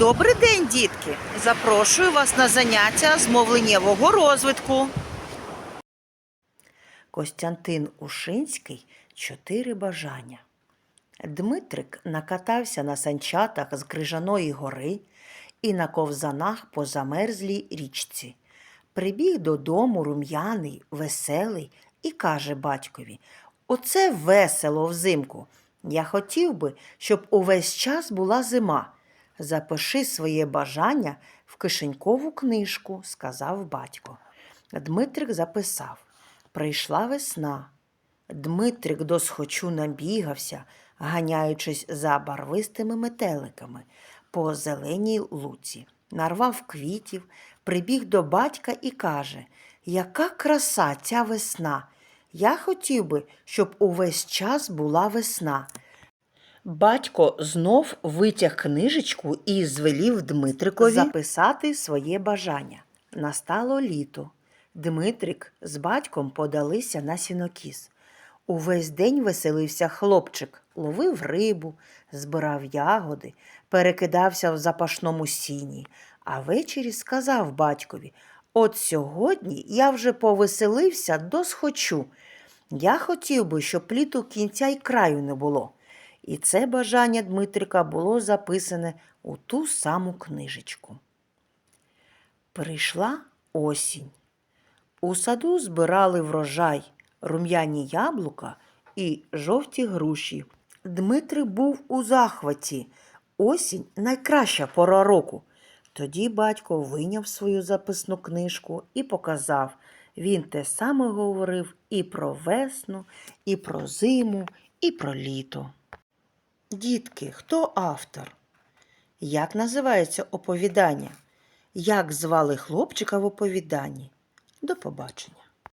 Добрий день, дітки! Запрошую вас на заняття з мовленнєвого розвитку. Костянтин Ушинський чотири бажання. Дмитрик накатався на санчатах з Крижаної гори і на ковзанах по замерзлій річці. Прибіг додому рум'яний, веселий і каже батькові: Оце весело взимку. Я хотів би, щоб увесь час була зима. Запиши своє бажання в кишенькову книжку, сказав батько. Дмитрик записав: Прийшла весна. Дмитрик досхочу набігався, ганяючись за барвистими метеликами по зеленій луці. Нарвав квітів, прибіг до батька і каже: Яка краса ця весна! Я хотів би, щоб увесь час була весна. Батько знов витяг книжечку і звелів Дмитрикові записати своє бажання. Настало літо. Дмитрик з батьком подалися на сінокіс. Увесь день веселився хлопчик, ловив рибу, збирав ягоди, перекидався в запашному сіні, а ввечері сказав батькові: От сьогодні я вже повеселився досхочу. Я хотів би, щоб літу кінця й краю не було. І це бажання Дмитрика було записане у ту саму книжечку. Прийшла осінь. У саду збирали врожай, рум'яні яблука і жовті груші. Дмитрик був у захваті. Осінь найкраща пора року. Тоді батько вийняв свою записну книжку і показав. Він те саме говорив і про весну, і про зиму, і про літо. Дітки, хто автор? Як називається оповідання? Як звали хлопчика в оповіданні? До побачення.